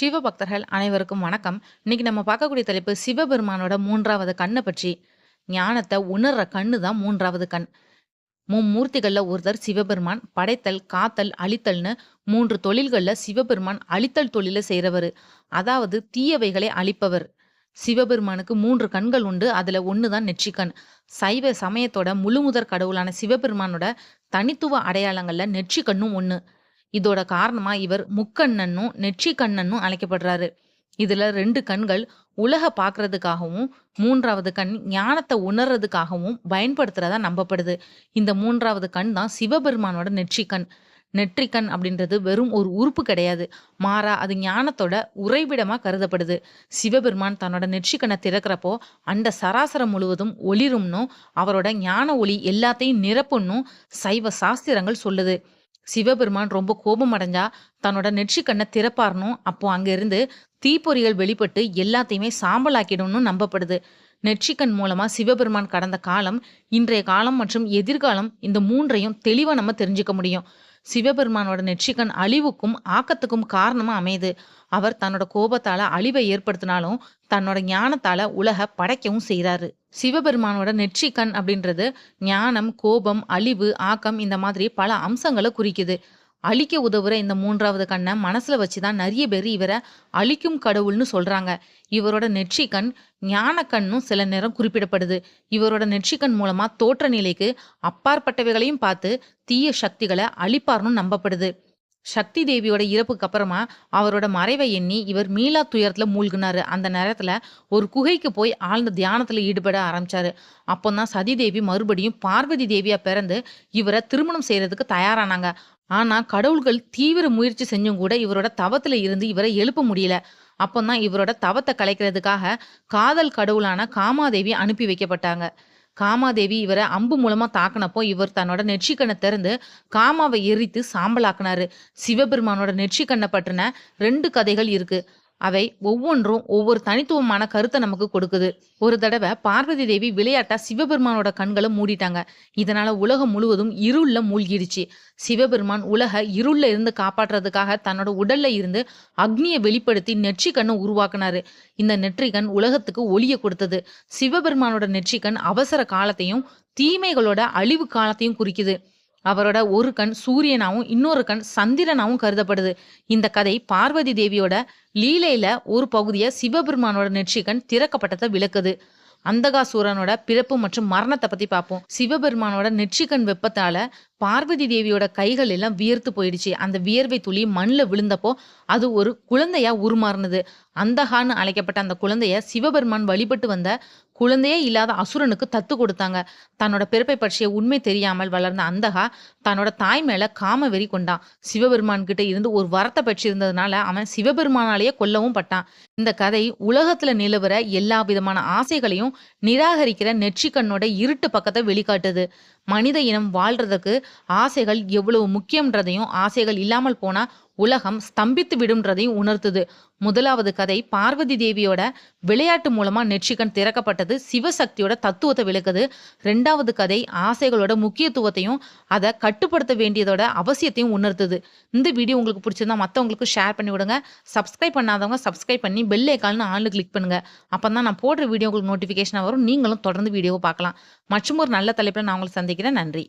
சிவபக்தர்கள் அனைவருக்கும் வணக்கம். இன்னைக்கு நம்ம பார்க்கக்கூடிய தலைப்பு சிவபெருமானோட மூன்றாவது கண்ணை பற்றி. ஞானத்தை உணர்ற கண்ணு தான் மூன்றாவது கண். மும்மூர்த்திகளில் ஒருத்தர் சிவபெருமான் படைத்தல் காத்தல் அழித்தல்னு மூன்று தொழில்களில் சிவபெருமான் அழித்தல் தொழிலை செய்கிறவர் அதாவது தீயவைகளை அழிப்பவர். சிவபெருமானுக்கு மூன்று கண்கள் உண்டு. அதில் ஒன்று தான் நெற்றிக்கண். சைவ சமயத்தோட முழுமுதற் கடவுளான சிவபெருமானோட தனித்துவ அடையாளங்களில் நெற்றிக்கண்ணும் ஒன்று இதோட காரணமா இவர் முக்கண்ணன்னும் நெற்றி கண்ணன்னும் அழைக்கப்படுறாரு. இதுல ரெண்டு கண்கள் உலக பாக்குறதுக்காகவும் மூன்றாவது கண் ஞானத்தை உணர்றதுக்காகவும் பயன்படுத்துறதா நம்பப்படுது. இந்த மூன்றாவது கண் தான் சிவபெருமானோட நெற்றிக்கண். நெற்றிக்கண் அப்படின்றது வெறும் ஒரு உறுப்பு கிடையாது. மாறா அது ஞானத்தோட உறைவிடமா கருதப்படுது. சிவபெருமான் தன்னோட நெற்றிக்கண்ணை திறக்கிறப்போ அந்த சராசரம் முழுவதும் ஒளிரும்னும் அவரோட ஞான ஒளி எல்லாத்தையும் நிரப்புன்னும் சைவ சாஸ்திரங்கள் சொல்லுது. சிவபெருமான் ரொம்ப கோபம் அடைஞ்சா தன்னோட நெற்றி கண்ணை திறப்பாரணும். அப்போ அங்கிருந்து தீப்பொறிகள் வெளிப்பட்டு எல்லாத்தையுமே சாம்பலாக்கிடும்னு நம்பப்படுது. நெற்றிக்கண் மூலமா சிவபெருமான் கடந்த காலம் இன்றைய காலம் மற்றும் எதிர்காலம் இந்த மூன்றையும் தெளிவா நம்ம தெரிஞ்சுக்க முடியும். சிவபெருமானோட நெற்றிக்கண் அழிவுக்கும் ஆக்கத்துக்கும் காரணமா அமையுது. அவர் தன்னோட கோபத்தால அழிவை ஏற்படுத்தினாலும் தன்னோட ஞானத்தால உலக படைக்கவும் செய்கிறாரு சிவபெருமானோட நெற்றிக்கண் அப்படின்றது ஞானம் கோபம் அழிவு ஆக்கம் இந்த மாதிரி பல அம்சங்களை குறிக்குது. அழிக்க உதவுற இந்த மூன்றாவது கண்ணை மனசுல வச்சுதான் நிறைய பேர் இவரை அழிக்கும் கடவுள்னு சொல்றாங்க. இவரோட நெற்றிக்கண் ஞான கண்ணும் சில நேரம் குறிப்பிடப்படுது. இவரோட நெற்றிக்கண் மூலமா தோற்ற நிலைக்கு அப்பாற்பட்டவைகளையும் பார்த்து தீய சக்திகளை அழிப்பார்னு நம்பப்படுது. சக்தி தேவியோட இறப்புக்கு அப்புறமா அவரோட மறைவை எண்ணி இவர் மீளா துயரத்துல மூழ்கினாரு. அந்த நேரத்துல ஒரு குகைக்கு போய் ஆழ்ந்த தியானத்துல ஈடுபட ஆரம்பிச்சாரு. அப்போதான் சதி தேவி மறுபடியும் பார்வதி தேவியா பிறந்து இவரை திருமணம் செய்யறதுக்கு தயாரானாங்க. ஆனா கடவுள்கள் தீவிர முயற்சி செஞ்சும் கூட இவரோட தவத்துல இருந்து இவரை எழுப்ப முடியல. அப்போதான் இவரோட தவத்தை கலைக்கிறதுக்காக காதல் கடவுளான காமாதேவி அனுப்பி வைக்கப்பட்டாங்க. காமாதேவி இவரை அம்பு மூலமா தாக்குனப்போ இவர் தன்னோட நெற்றிக்கண்ணை திறந்து காமாவை எரித்து சாம்பலாக்குனாரு. சிவபெருமானோட நெற்றிக்கண்ணை பற்றின ரெண்டு கதைகள் இருக்கு. அவை ஒவ்வொன்றும் ஒவ்வொரு தனித்துவமான கருத்தை நமக்கு கொடுக்குது. ஒரு தடவை பார்வதி தேவி விளையாட்டா சிவபெருமானோட கண்களை மூடிட்டாங்க. இதனால உலகம் முழுவதும் இருள்ல மூழ்கிடுச்சு. சிவபெருமான் உலக இருள்ல இருந்து காப்பாற்றுறதுக்காக தன்னோட உடல்ல இருந்து அக்னியை வெளிப்படுத்தி நெற்றிக்கண்ணை உருவாக்குனாரு. இந்த நெற்றிக்கண் உலகத்துக்கு ஒளிய கொடுத்தது. சிவபெருமானோட நெற்றிக்கண் அவசர காலத்தையும் தீமைகளோட அழிவு காலத்தையும் குறிக்குது. அவரோட ஒரு கண் சூரியனாவும் இன்னொரு கண் சந்திரனாவும் கருதப்படுது. இந்த கதை பார்வதி தேவியோட லீலையில ஒரு பகுதியை சிவபெருமானோட நெற்றிக்கண் திறக்கப்பட்டதை விளக்குது. அந்தகாசூரனோட பிறப்பு மற்றும் மரணத்தை பத்தி பார்ப்போம். சிவபெருமானோட நெற்றிக்கண் வெப்பத்தால பார்வதி தேவியோட கைகள் எல்லாம் வியர்த்து போயிடுச்சு. அந்த வியர்வை துளி மண்ணில் விழுந்தப்போ அது ஒரு குழந்தையா உருமாறினது. அந்தகான்னு அழைக்கப்பட்ட அந்த குழந்தைய சிவபெருமான் வழிபட்டு வந்த குழந்தையே இல்லாத அசுரனுக்கு தத்து கொடுத்தாங்க. தன்னோட பிறப்பை பற்றிய உண்மை தெரியாமல் வளர்ந்த அந்தகா தன்னோட தாய் மேல காம வெறி கொண்டான் சிவபெருமான் கிட்ட இருந்து ஒரு வரத்தை பெற்றிருந்ததுனால அவன் சிவபெருமானாலேயே கொல்லவும் பட்டான். இந்த கதை உலகத்துல நிலவுற எல்லா விதமான ஆசைகளையும் நிராகரிக்கிற நெற்றிக்கண்ணோட இருட்டு பக்கத்தை வெளிக்காட்டுது. மனித இனம் வாழ்றதுக்கு ஆசைகள் எவ்வளவு முக்கியம்ன்றதையும் ஆசைகள் இல்லாமல் போனா உலகம் ஸ்தம்பித்து விடும்ன்றதையும் உணர்த்துது. முதலாவது கதை பார்வதி தேவியோட விளையாட்டு மூலமா நெற்றிகன் திறக்கப்பட்டது சிவசக்தியோட தத்துவத்தை விளக்குது. ரெண்டாவது கதை ஆசைகளோட முக்கியத்துவத்தையும் அதை கட்டுப்படுத்த வேண்டியதோட அவசியத்தையும் உணர்த்துது. இந்த வீடியோ உங்களுக்கு பிடிச்சிருந்தா மற்றவங்களுக்கு ஷேர் பண்ணி விடுங்க. சப்ஸ்கிரைப் பண்ணாதவங்க சப்ஸ்கிரைப் பண்ணி பெல் ஐக்கால்னு ஆளு கிளிக் பண்ணுங்க. அப்போ தான் நான் போடுற வீடியோ உங்களுக்கு நோட்டிஃபிகேஷன் வரும். நீங்களும் தொடர்ந்து வீடியோவை பார்க்கலாம். மற்றும் ஒரு நல்ல தலைப்பில் நான் உங்களை சந்திக்கிறேன். நன்றி.